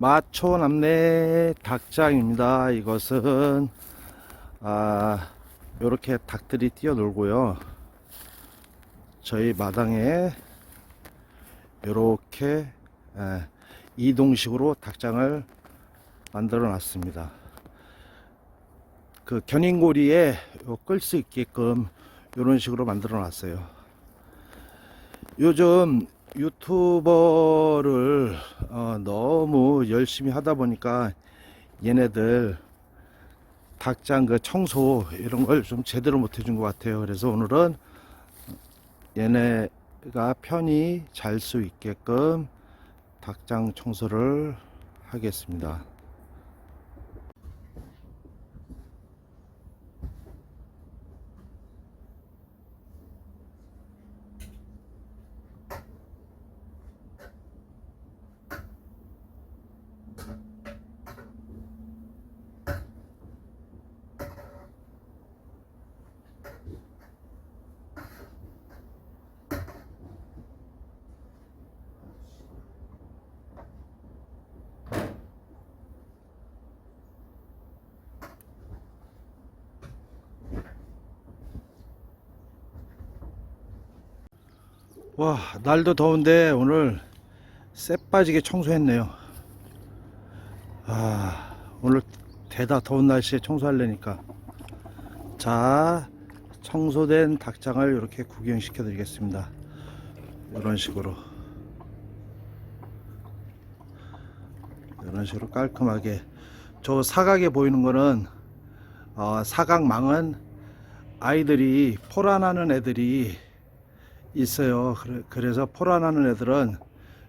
마초 남내 닭장입니다. 이것은 아 요렇게 닭들이 뛰어놀고요. 저희 마당에 요렇게 에, 이동식으로 닭장을 만들어 놨습니다. 그 견인고리에 끌 수 있게끔 이런 식으로 만들어 놨어요. 요즘 유튜버를 어, 너무 열심히 하다 보니까 얘네들 닭장 그 청소 이런 걸 좀 제대로 못 해준 것 같아요. 그래서 오늘은 얘네가 편히 잘 수 있게끔 닭장 청소를 하겠습니다. 와 날도 더운데 오늘 쎄 빠지게 청소했네요. 아 오늘 대다 더운 날씨에 청소하려니까. 자 청소된 닭장을 이렇게 구경시켜 드리겠습니다. 이런 식으로. 이런 식으로 깔끔하게. 저 사각에 보이는 거는 어, 사각망은 아이들이 포란하는 애들이 있어요. 그래- 그래 서 포란하는 애들은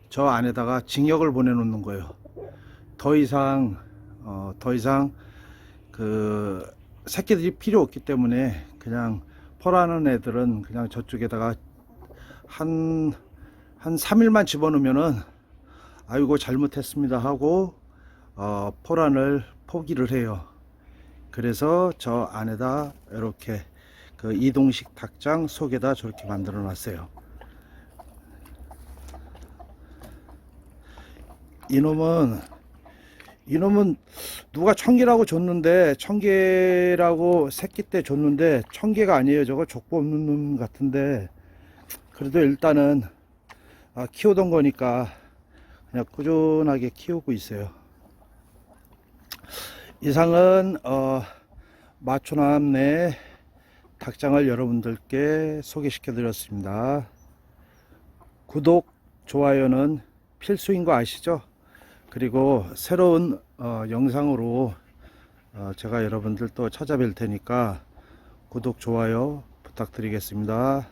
저 안에다가 징역을 보내놓는 거예요. 더 이상 어, 더 이상 그 새끼들이 필요 없기 때문에 그냥 포란하는 애들은 그냥 저쪽에다가 한, 한 3일만 집어넣으면은 아이고 잘못했습니다 하고 어, 포란을 포기를 해요. 그래서 저 안에다 이렇게 그 이동식 닭장 속에다 저렇게 만들어 놨어요. 이놈은 이놈은 누가 청개라고 줬는데 청개라고 새끼 때 줬는데 청개가 아니에요. 저거 족보 없는 놈 같은데 그래도 일단은 아, 키우던 거니까 그냥 꾸준하게 키우고 있어요. 이상은 어, 마초남 내 닭장을 여러분들께 소개시켜 드렸습니다. 구독, 좋아요는 필수인 거 아시죠? 그리고 새로운 어, 영상으로 어, 제가 여러분들 또 찾아뵐 테니까 구독, 좋아요 부탁드리겠습니다.